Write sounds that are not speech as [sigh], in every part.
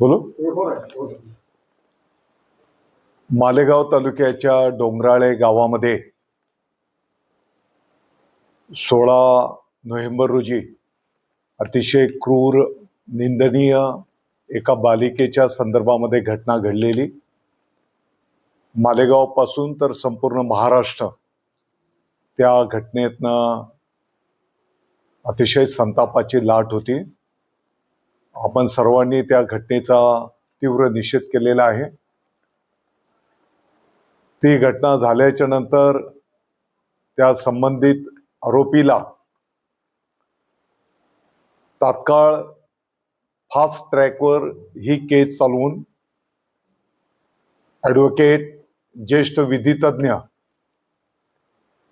बोलू? मालेगाव तालुक्याच्या डोंगराळे गावामध्ये सोळा नोव्हेंबर रोजी अतिशय क्रूर निंदनीय एका बालिकेच्या संदर्भामध्ये घटना घडलेली. मालेगावपासून तर संपूर्ण महाराष्ट्र त्या घटनेतनं अतिशय संतापाची लाट होती. आपण सर्वांनी त्या घटनेचा तीव्र निषेध केलेला आहे. ती घटना झाल्याच्यानंतर त्या संबंधित आरोपीला तात्काळ फास्ट ट्रॅकवर ही केस चालवून ॲडव्होकेट ज्येष्ठ विधितज्ञ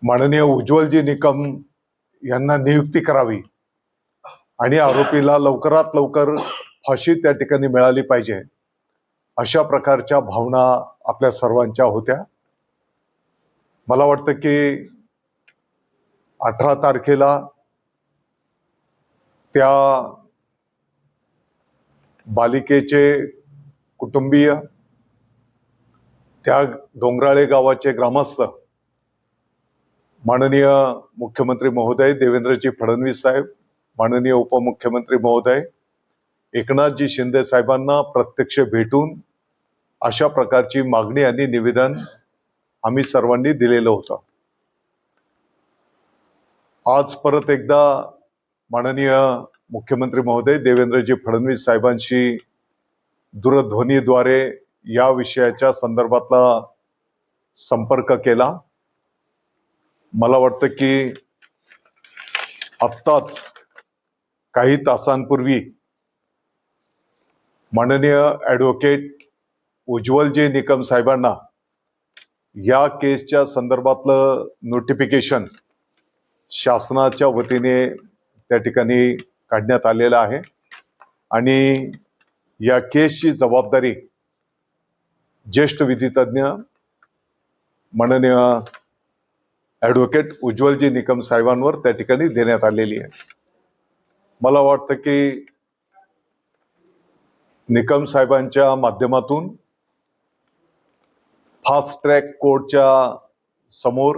माननीय उज्ज्वलजी निकम यांना नियुक्ती करावी. आणि आरोपीला लवकरात लवकर फाशी त्या ठिकाणी मिळाली पाहिजे. अशा प्रकारच्या भावना आपल्या सर्वांच्या होत्या. मला वाटतं की अठरा तारखेला त्या बालिकेचे कुटुंबीय त्या डोंगराळे गावाचे ग्रामस्थ माननीय मुख्यमंत्री महोदय देवेंद्रजी फडणवीस साहेब माननीय उपमुख्यमंत्री महोदय एकनाथजी शिंदे साहेबांना प्रत्यक्ष भेटून अशा प्रकारची मागणी आणि निवेदन आम्ही सर्वांनी दिलेलं होतं. आज परत एकदा माननीय मुख्यमंत्री महोदय देवेंद्रजी फडणवीस साहेबांशी दूरध्वनीद्वारे या विषयाच्या संदर्भातला संपर्क केला. मला वाटतं की आत्ताच काही तासांपूर्वी माननीय ॲडव्होकेट उज्ज्वलजी निकम साहेबांना या केसच्या संदर्भातलं नोटिफिकेशन शासनाच्या वतीने त्या ठिकाणी काढण्यात आलेलं आहे. आणि या केसची जबाबदारी ज्येष्ठ विधितज्ञ माननीय ॲडव्होकेट उज्ज्वलजी निकम साहेबांवर त्या ठिकाणी देण्यात आलेली आहे. मला वाटतं की निकम साहेबांच्या माध्यमातून फास्ट ट्रॅक कोर्टच्या समोर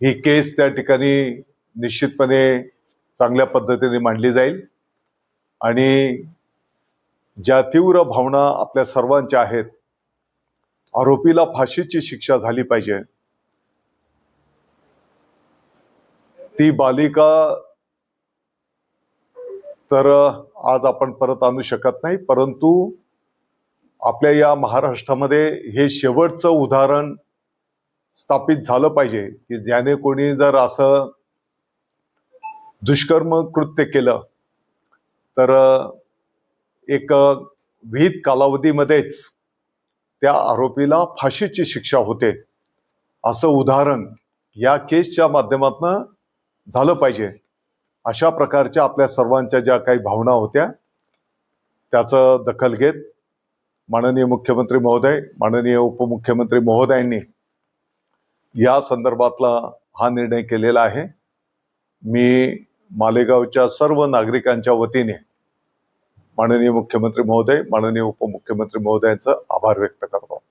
ही केस त्या ठिकाणी निश्चितपणे चांगल्या पद्धतीने मांडली जाईल. आणि ज्या तीव्र भावना आपल्या सर्वांच्या आहेत आरोपीला फाशीची शिक्षा झाली पाहिजे. ती बालिका तर आज आपण परत आणू शकत नाही परंतु आपल्या या महाराष्ट्रामध्ये हे शेवटचं उदाहरण स्थापित झालं पाहिजे की ज्याने कोणी जर असं दुष्कर्म कृत्य केलं तर एक विहित कालावधीमध्येच त्या आरोपीला फाशीची शिक्षा होते असं उदाहरण या केसच्या माध्यमातून झालं पाहिजे. अशा प्रकारच्या आपल्या सर्वांच्या ज्या काही भावना होत्या त्याचं दखल घेत माननीय मुख्यमंत्री महोदय माननीय उपमुख्यमंत्री महोदयांनी या संदर्भातला हा निर्णय केलेला आहे. मी मालेगावच्या सर्व नागरिकांच्या वतीने माननीय मुख्यमंत्री महोदय माननीय उपमुख्यमंत्री महोदयांचं आभार व्यक्त करतो.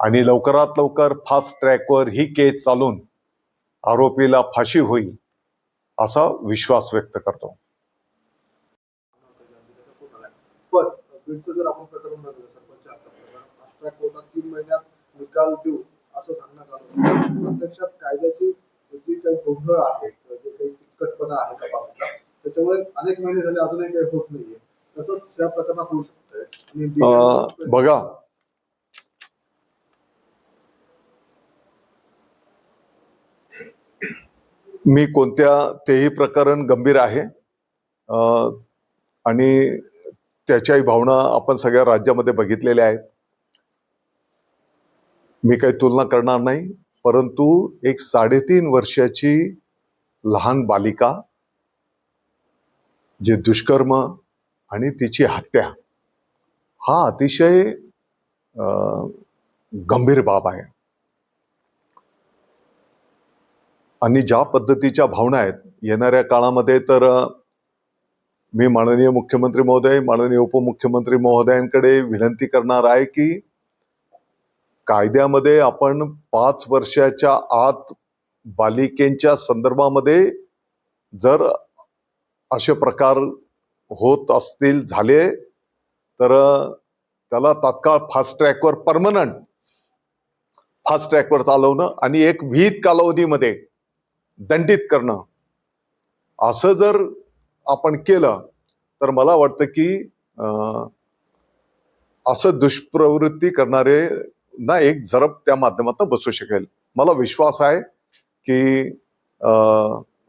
आणि लवकरात लवकर फास्ट ट्रॅकवर ही केस चालून आरोपीला फाशी होईल असा विश्वास व्यक्त करतो. पण बीडचं जर आपण प्रकरण बघितलं सरपंच हत्या प्रकरण फास्ट ट्रॅक कोर्टात तीन महिन्यात निकाल देऊ असं सांगण्यात आलं होतं. प्रत्यक्षात कायद्याची जी काही गोंधळ आहे किंवा जे काही किचकटपणा आहे तपासाचा त्याच्यामुळे अनेक महिने झाले अजूनही काही होत नाहीये तसंच त्या प्रकरणात होऊ शकतंय आणि अं, बघा मी कोणत्या तेही प्रकरण गंभीर आहे. आणि त्याच्याही भावना आपण सगळ्या राज्यामध्ये बघितलेल्या आहेत. मी काही तुलना करणार नाही परंतु एक साडेतीन वर्षाची लहान बालिका जे दुष्कर्म आणि तिची हत्या हा अतिशय गंभीर बाब आहे. आणि ज्या पद्धतीच्या भावना आहेत येणाऱ्या काळामध्ये तर मी माननीय मुख्यमंत्री महोदय माननीय उपमुख्यमंत्री महोदयांकडे विनंती करणार आहे की कायद्यामध्ये आपण पाच वर्षाच्या आत बालिकेंच्या संदर्भामध्ये जर असे प्रकार होत असतील झाले तर त्याला तात्काळ फास्ट ट्रॅकवर परमनंट फास्ट ट्रॅकवर चालवणं आणि एक विहित कालावधीमध्ये दंडित करणं. असं जर आपण केलं तर मला वाटतं की असं दुष्प्रवृत्ती करणारे ना एक जरब त्या माध्यमातून बसू शकेल. मला विश्वास आहे की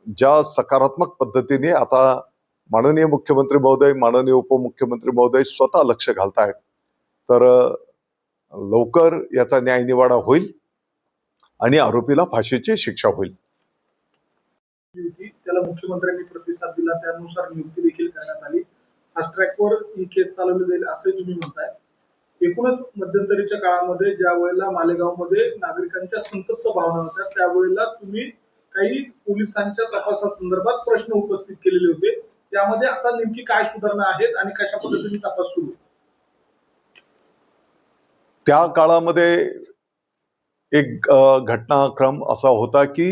ज्या सकारात्मक पद्धतीने आता माननीय मुख्यमंत्री महोदय माननीय उपमुख्यमंत्री महोदय स्वतः लक्ष घालतायत तर लवकर याचा न्यायनिवाडा होईल आणि आरोपीला फाशीची शिक्षा होईल. होती त्याला मुख्यमंत्र्यांनी प्रतिसाद दिला. त्यानुसार नियुक्ती देखील करण्यात आली. फास्ट ट्रॅकवर ही केस चालवली जाईल असंही तुम्ही म्हणताय. एकूणच मध्यंतरीच्या काळामध्ये ज्या वेळेला मालेगावमध्ये नागरिकांच्या संतप्त भावना होत्या त्यावेळेला तुम्ही काही पोलिसांच्या तपासासंदर्भात प्रश्न उपस्थित केलेले होते. त्यामध्ये आता नेमकी काय सुधारणा आहेत आणि कशा पद्धतीने तपास सुरू त्या काळामध्ये एक घटनाक्रम असा होता की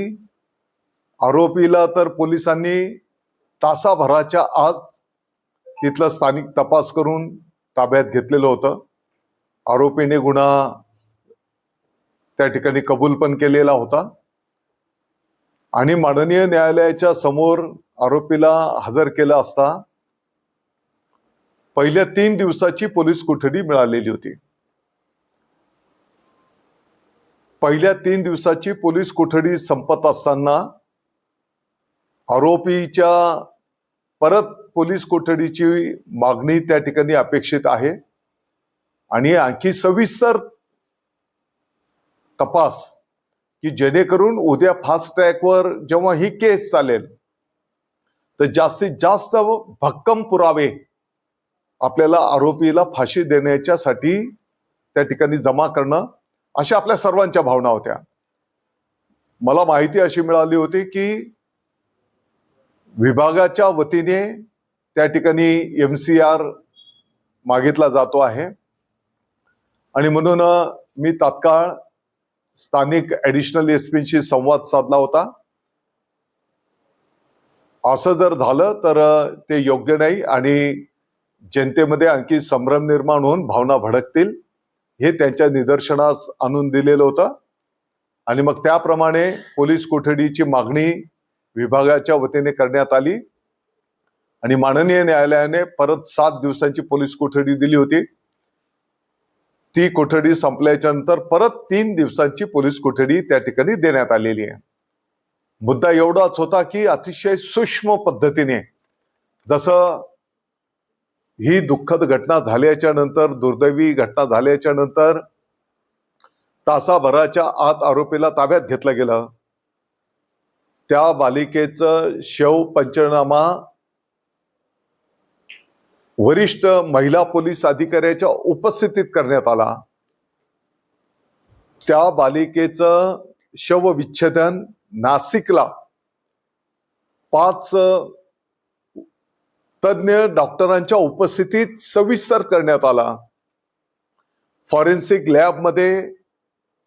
आरोपीला तर पोलिसांनी तासाभराच्या आत तिथलं स्थानिक तपास करून ताब्यात घेतलेलं होतं. आरोपीने गुन्हा त्या ठिकाणी कबूल पण केलेला होता. आणि माननीय न्यायालयाच्या समोर आरोपीला हजर केला असता पहिल्या तीन दिवसाची पोलीस कोठडी मिळालेली होती. पहिल्या तीन दिवसाची पोलीस कोठडी संपत असताना आरोपीच्या परत पोलीस कोठडीची मागणी त्या ठिकाणी अपेक्षित आहे. आणि आणखी सविस्तर तपास की जेणेकरून उद्या फास्ट ट्रॅकवर जेव्हा ही केस चालेल तर जास्तीत जास्त भक्कम पुरावे आपल्याला आरोपीला फाशी देण्याच्यासाठी त्या ठिकाणी जमा करणं अशा आपल्या सर्वांच्या भावना होत्या. मला माहिती अशी मिळाली होती की विभागाच्या वतीने त्या ठिकाणी एम सी आर मागितला जातो आहे. आणि म्हणून मी तात्काळ स्थानिक ॲडिशनल एस पीशी संवाद साधला होता. असं जर झालं तर ते योग्य नाही आणि जनतेमध्ये आणखी संभ्रम निर्माण होऊन भावना भडकतील हे त्यांच्या निदर्शनास आणून दिलेलं होतं. आणि मग त्याप्रमाणे पोलीस कोठडीची मागणी विभागाच्या वतीने करण्यात आली. आणि माननीय न्यायालयाने परत सात दिवसांची पोलीस कोठडी दिली होती. ती कोठडी संपल्याच्या नंतर परत तीन दिवसांची पोलीस कोठडी त्या ठिकाणी देण्यात आलेली आहे. मुद्दा एवढाच होता की अतिशय सूक्ष्म पद्धतीने जसं ही दुःखद घटना झाल्याच्यानंतर दुर्दैवी घटना झाल्याच्यानंतर तासाभराच्या आत आरोपीला ताब्यात घेतलं गेलं. त्या बालिकेचं शव पंचनामा वरिष्ठ महिला पोलीस अधिकाऱ्याच्या उपस्थितीत करण्यात आला. त्या बालिकेचं शवविच्छेदन नाशिकला. पाच तज्ज्ञ डॉक्टरांच्या उपस्थितीत सविस्तर करण्यात आला. फॉरेन्सिक लॅबमध्ये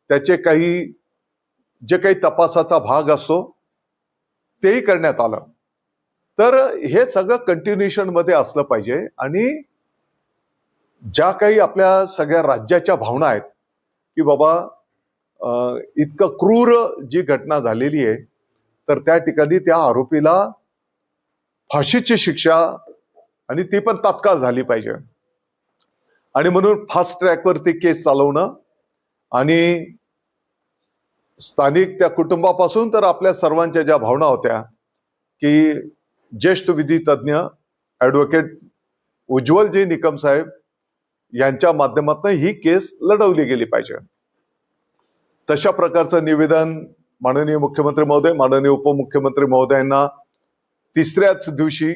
त्याचे काही जे काही तपासाचा भाग असतो तेही करण्यात आलं. तर हे सगळं कंटिन्युएशनमध्ये असलं पाहिजे आणि ज्या काही आपल्या सगळ्या राज्याच्या भावना आहेत की बाबा इतकं क्रूर जी घटना झालेली आहे तर त्या ठिकाणी त्या आरोपीला फाशीची शिक्षा आणि ती पण तात्काळ झाली पाहिजे. आणि म्हणून फास्ट ट्रॅकवरती केस चालवणं आणि स्थानिक त्या कुटुंबापासून तर आपल्या सर्वांच्या ज्या भावना होत्या की ज्येष्ठ विधी तज्ज्ञ ॲडव्होकेट उज्ज्वलजी निकम साहेब यांच्या माध्यमातून ही केस लढवली गेली पाहिजे. तशा प्रकारचं निवेदन माननीय मुख्यमंत्री महोदय माननीय उपमुख्यमंत्री महोदयांना तिसऱ्याच दिवशी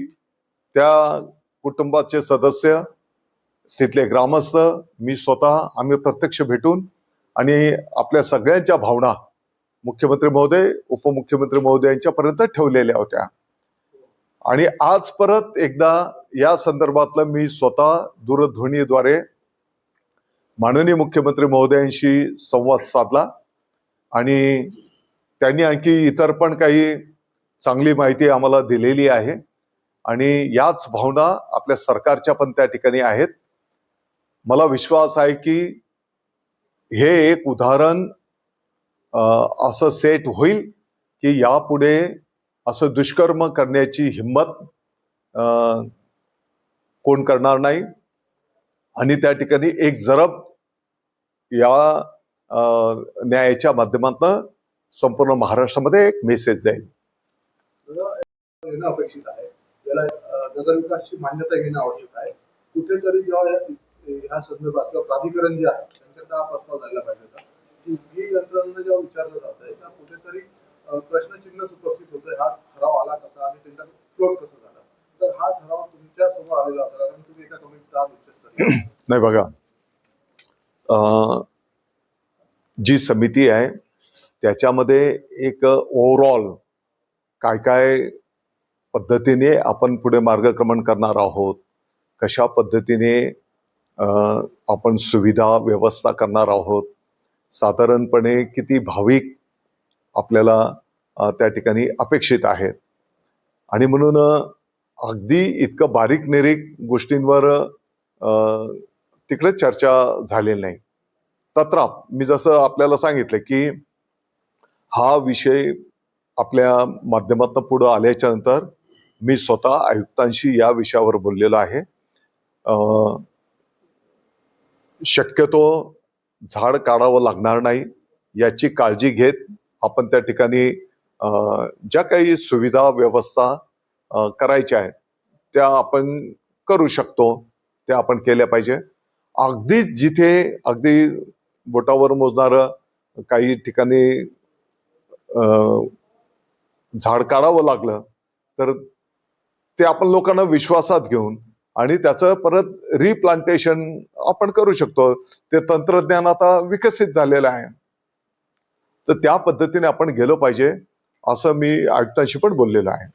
त्या कुटुंबाचे सदस्य तिथले ग्रामस्थ मी स्वतः आम्ही प्रत्यक्ष भेटून आणि आपल्या सगळ्यांच्या भावना मुख्यमंत्री महोदय उपमुख्यमंत्री महोदयांच्या पर्यंत ठेवलेल्या होत्या. आणि आज परत एकदा या संदर्भातलं मी स्वतः दूरध्वनीद्वारे माननीय मुख्यमंत्री महोदयांशी संवाद साधला. आणि त्यांनी आणखी इतर पण काही चांगली माहिती आम्हाला दिलेली आहे. आणि याच भावना आपल्या सरकारच्या पण त्या ठिकाणी आहेत. मला विश्वास आहे की हे एक उदाहरण असं सेट होईल की यापुढे असं दुष्कर्म करण्याची हिंमत कोण करणार नाही. आणि त्या ठिकाणी एक जरब या न्यायाच्या माध्यमातून संपूर्ण महाराष्ट्रामध्ये एक मेसेज जाईल. अपेक्षित आहे. याला नगरविकासची मान्यता घेणं आवश्यक आहे. कुठेतरी जेव्हा या- ह्या संदर्भात प्राधिकरण जे आहे त्यांच्याकडे हा प्रस्ताव जायला पाहिजे होता. ही यंत्रणा जेव्हा विचारलं जात आहे त्या कुठेतरी अं, प्रश्नचिन्हच उपस्थित होतं हा ठराव आला कसा आणि त्यांचा फ्लोट कसा झाला? तर हा ठराव तुमच्यासमोर आलेला होता कारण तुम्ही एका कमिटीत आहात. [clears throat] नाही बघा. जी समिती आहे त्याच्यामध्ये एक ओव्हरऑल काय काय पद्धतीने आपण पुढे मार्गक्रमण करणार आहोत कशा पद्धतीने आपण सुविधा व्यवस्था करणार आहोत साधारणपणे किती भाविक आपल्याला त्या ठिकाणी अपेक्षित आहेत. आणि म्हणून अगदी इतकं बारीक निरीक गोष्टींवर तिकडे चर्चा झालेली नाही. तत्राप मी जसं आपल्याला सांगितलं की हा विषय आपल्या माध्यमातून पुढं आल्याच्यानंतर मी स्वतः आयुक्तांशी या विषयावर बोललेलो आहे. शक्यतो झाड काढावं लागणार नाही याची काळजी घेत आपण त्या ठिकाणी ज्या काही सुविधा व्यवस्था करायच्या आहेत त्या आपण करू शकतो त्या आपण केल्या पाहिजे. अगदी जिथे अगदी बोटावर मोजणार काही ठिकाणी झाड काढावं लागलं तर ते आपण लोकांना विश्वासात घेऊन आणि त्याचं परत रिप्लांटेशन आपण करू शकतो. ते तंत्रज्ञान आता विकसित झालेलं आहे. तर त्या पद्धतीने आपण गेलो पाहिजे असं मी आयुक्तांशी पण बोललेलं आहे.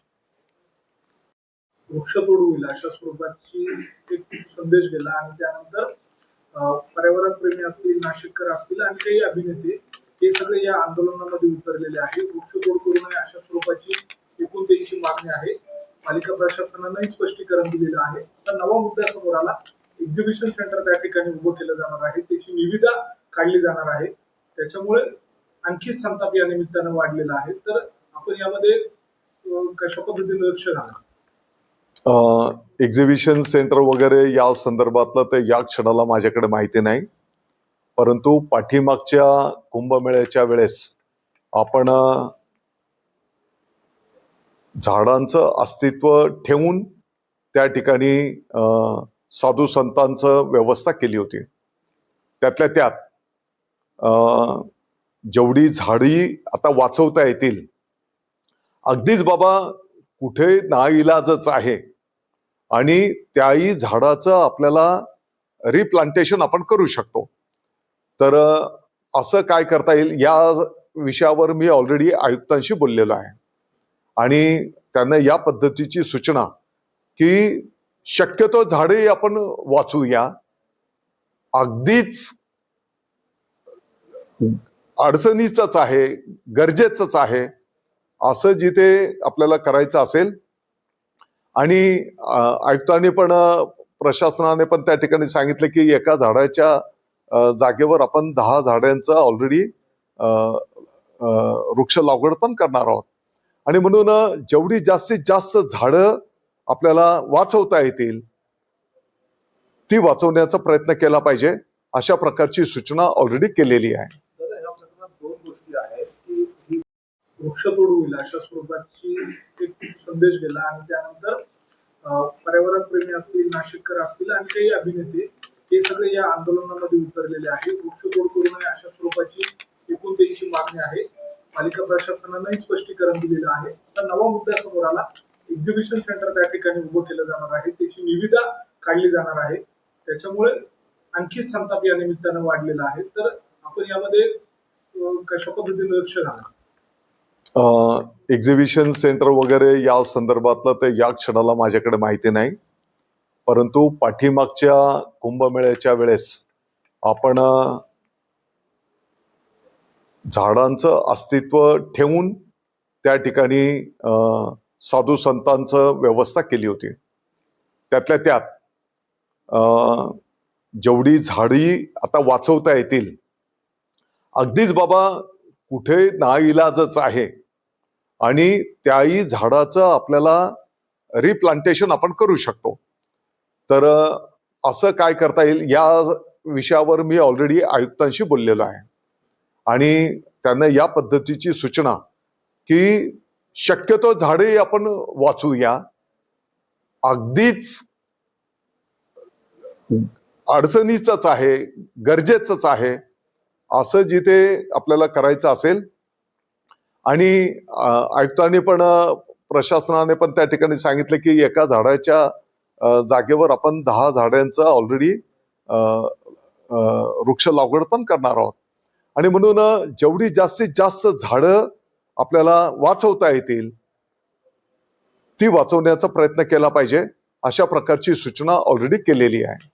वृक्षतोड होईल अशा स्वरूपाची एक संदेश गेला आणि त्यानंतर पर्यावरण प्रेमी असतील नाशिककर असतील आणि काही अभिनेते हे सगळे या आंदोलनामध्ये उतरलेले आहे वृक्षतोड करू नये अशा स्वरूपाची एकूण त्यांची मागणी आहे. पालिका प्रशासनानंही स्पष्टीकरण दिलेलं आहे. तर नवा मुद्दा समोर आला. एक्झिबिशन सेंटर त्या ठिकाणी उभं केलं जाणार आहे. त्याची निविदा काढली जाणार आहे. त्याच्यामुळे आणखी संताप या निमित्तानं वाढलेला आहे. तर आपण यामध्ये कशा पद्धतीने लक्ष घाला एक्झिबिशन सेंटर वगैरे या संदर्भातलं तर या क्षणाला माझ्याकडे माहिती नाही. परंतु पाठीमागच्या कुंभमेळ्याच्या वेळेस आपण झाडांचं अस्तित्व ठेवून त्या ठिकाणी साधू संतांचं व्यवस्था केली होती. त्यातल्या त्यात जेवढी झाडी आता वाचवता येतील अगदीच बाबा कुठे नाईलाजच आहे. आणि त्याही झाडाचं आपल्याला रिप्लांटेशन आपण करू शकतो. तर असं काय करता येईल या विषयावर मी ऑलरेडी आयुक्तांशी बोललेलो आहे. आणि त्यांना या पद्धतीची सूचना की शक्यतो झाडे आपण वाचूया. अगदीच अडचणीचंच आहे गरजेचंच आहे असं जिथे आपल्याला करायचं असेल. आणि आयुक्तांनी पण प्रशासनाने पण त्या ठिकाणी सांगितलं की एका झाडाच्या जागेवर आपण दहा झाडांचं ऑलरेडी वृक्ष लागवड पण करणार आहोत. आणि म्हणून जेवढी जास्तीत जास्त झाडं आपल्याला वाचवता येतील ती वाचवण्याचा प्रयत्न केला पाहिजे अशा प्रकारची सूचना ऑलरेडी केलेली आहे. वृक्षतोड होईल अशा स्वरूपाची एक संदेश गेला आणि त्यानंतर पर्यावरण प्रेमी असतील नाशिककर असतील आणि काही अभिनेते हे सगळे या आंदोलनामध्ये उतरलेले आहे वृक्षतोड करू नये अशा स्वरूपाची एकूण त्यांची मागणी आहे. पालिका प्रशासनानंही स्पष्टीकरण दिलेलं आहे. तर नवा मुद्दा समोर आला. एक्झिबिशन सेंटर त्या ठिकाणी उभं केलं जाणार आहे. त्याची निविदा काढली जाणार आहे. त्याच्यामुळे आणखी संताप या निमित्तानं वाढलेला आहे. तर आपण यामध्ये कशा पद्धतीने लक्ष घाला एक्झिबिशन सेंटर वगैरे या संदर्भातलं तर या क्षणाला माझ्याकडे माहिती नाही. परंतु पाठीमागच्या कुंभमेळ्याच्या वेळेस आपण झाडांचं अस्तित्व ठेवून त्या ठिकाणी साधू संतांचं व्यवस्था केली होती. त्यातल्या त्यात जेवढी झाडी आता वाचवता येतील अगदीच बाबा कुठे नाईलाजच आहे. आणि त्याही झाडाचं आपल्याला रिप्लांटेशन आपण करू शकतो. तर असं काय करता येईल या विषयावर मी ऑलरेडी आयुक्तांशी बोललेलो आहे. आणि त्यांना या पद्धतीची सूचना की शक्यतो झाडे आपण वाचूया. अगदीच अडचणीचंच आहे गरजेचंच आहे असं जिथे आपल्याला करायचं असेल. आणि आयुक्तांनी पण प्रशासनाने पण त्या ठिकाणी सांगितलं की एका झाडाच्या जागेवर आपण दहा झाडांचं ऑलरेडी वृक्ष लागवड पण करणार आहोत. आणि म्हणून जेवढी जास्तीत जास्त झाडं आपल्याला वाचवता येतील ती वाचवण्याचा प्रयत्न केला पाहिजे अशा प्रकारची सूचना ऑलरेडी केलेली आहे.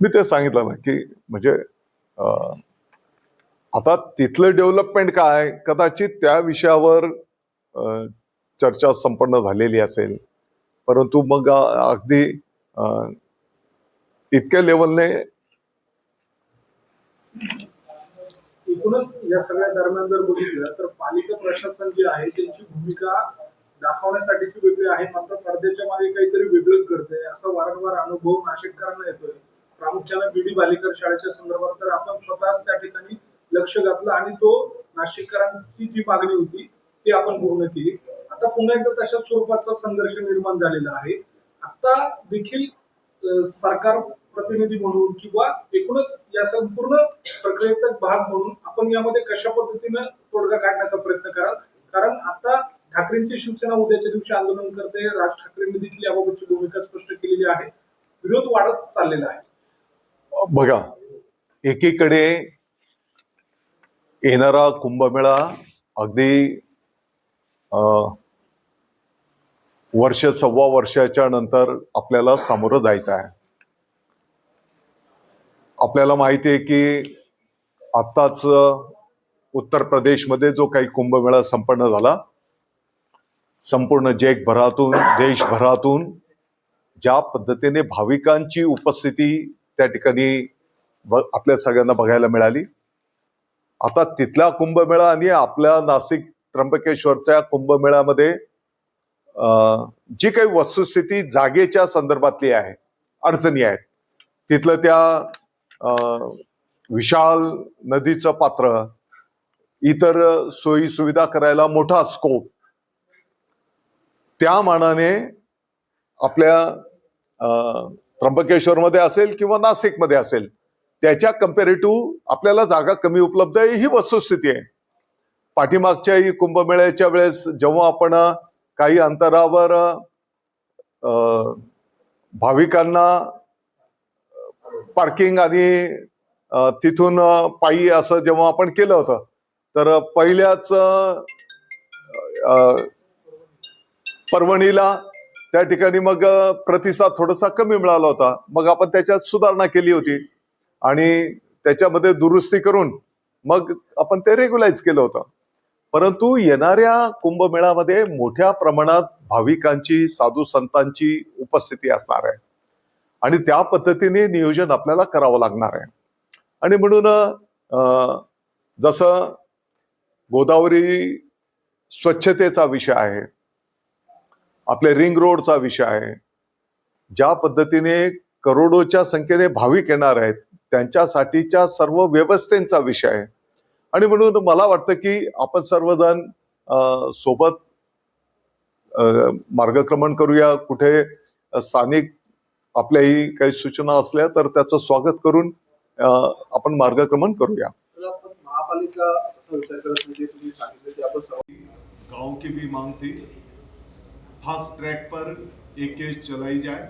मी ते सांगितलं ना की म्हणजे आता तिथलं डेव्हलपमेंट काय कदाचित त्या विषयावर चर्चा संपन्न झालेली असेल. परंतु मग अगदी इतक्या लेवलने एकूणच या सगळ्या दरम्यान जर बघितलं तर पालिका प्रशासन जे आहे त्यांची भूमिका दाखवण्यासाठीची वेगळी आहे. मात्र पडद्याच्या मागे काहीतरी वेगळंच करते असा वारंवार अनुभव नाशिककरांना येतोय. प्रामुख्याने बीडी बालिकर शाळेच्या संदर्भात तर आपण स्वतःच त्या ठिकाणी लक्ष घातलं आणि तो नाशिककरांची जी मागणी होती ती आपण पूर्ण केली. आता पुन्हा एकदा तशा स्वरूपाचा संघर्ष निर्माण झालेला आहे. आता देखील सरकार प्रतिनिधी म्हणून किंवा एकूणच या संपूर्ण प्रक्रियेचा भाग म्हणून आपण यामध्ये कशा पद्धतीनं तोडगा काढण्याचा प्रयत्न कराल? कारण आता ठाकरेंची शिवसेना उद्याच्या दिवशी आंदोलन करते. राज ठाकरेंनी देखील याबाबतची भूमिका स्पष्ट केलेली आहे. विरोध वाढत चाललेला आहे. बघा एकीकडे येणारा कुंभमेळा अगदी अं, वर्ष सव्वा वर्षाच्या नंतर आपल्याला सामोरं जायचं आहे. आपल्याला माहिती आहे की आत्ताच उत्तर प्रदेशमध्ये जो काही कुंभमेळा संपन्न झाला संपूर्ण जगभरातून देशभरातून ज्या पद्धतीने भाविकांची उपस्थिती त्या ठिकाणी आपल्या सगळ्यांना बघायला मिळाली. आता तिथला कुंभमेळा आणि आपल्या नाशिक त्र्यंबकेश्वरच्या कुंभमेळ्यामध्ये जी काही वस्तुस्थिती जागेच्या संदर्भातली आहे अडचणी आहेत तिथलं त्या विशाल नदीचं पात्र इतर सोयी सुविधा करायला मोठा स्कोप त्या मानाने आपल्या अं, त्र्यंबकेश्वरमध्ये असेल किंवा नाशिकमध्ये असेल त्याच्या कम्पेरेटिव्ह आपल्याला जागा कमी उपलब्ध आहे ही वस्तुस्थिती आहे. पाठीमागच्याही कुंभमेळ्याच्या वेळेस जेव्हा आपण काही अंतरावर भाविकांना पार्किंग आणि तिथून पायी असं जेव्हा आपण केलं होतं तर पहिल्याच पर्वणीला परभणीला त्या ठिकाणी मग प्रतिसाद थोडासा कमी मिळाला होता. मग आपण त्याच्यात सुधारणा केली होती आणि त्याच्यामध्ये दुरुस्ती करून मग आपण ते रेग्युलाइज केलं होतं. परंतु येणाऱ्या कुंभमेळामध्ये मोठ्या प्रमाणात भाविकांची साधू संतांची उपस्थिती असणार आहे. आणि त्या पद्धतीने नियोजन आपल्याला करावं लागणार आहे. आणि म्हणून जसं गोदावरी स्वच्छतेचा विषय आहे आपले रिंग रोडचा विषय आहे ज्या पद्धतीने करोडोच्या संख्येने भाविक येणार आहेत त्यांच्यासाठीच्या सर्व व्यवस्थेचा विषय आहे. आणि म्हणून मला वाटतं की आपण सर्वजण सोबत मार्गक्रमण करूया. कुठे स्थानिक आपल्याही काही सूचना असल्या तर त्याचं स्वागत करून आपण मार्गक्रमण करूया. गांव की भी मांग थी। फास्ट ट्रैक पर एक केस चलाई जाए।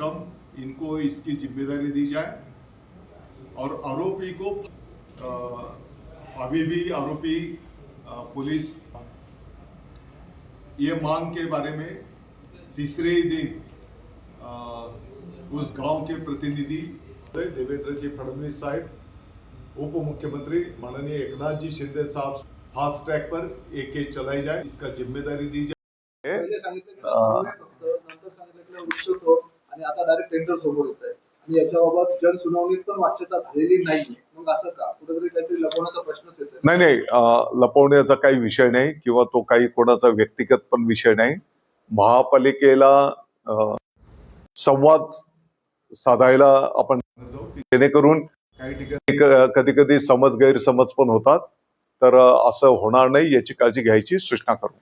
कम इनको इसकी जिम्मेदारी दी जाए। और आरोपी को अ, अभी भी आरोपी पुलिस ये मांग के बारे में तीसरे ही दिन उस गाँव के प्रतिनिधि देवेंद्र जी फडणवीस साहब उप मुख्यमंत्री माननीय एकनाथ जी शिंदे साहब फास्ट ट्रैक पर एक केस चलाई जाए इसका ज़िम्मेदारी दी जाए। वृक्षतो आता डायरेक्ट टेंडर समोर येत आहे याच्याबाबत जनसुनावणीत पण वाच्यता झालेली नाहीये. मग असं का? कुठेतरी काहीतरी लपवण्याचा प्रश्नच येतोय. नाही नाही. लपवण्याचा काही विषय नाही किंवा तो काही कोणाचा व्यक्तिगत पण विषय नाही. महापालिकेला संवाद साधायला आपण जेणेकरून काही ठिकाणी कधी कधी समज गैरसमज पण होतात. तर असं होणार नाही याची काळजी घ्यायची सूचना करू.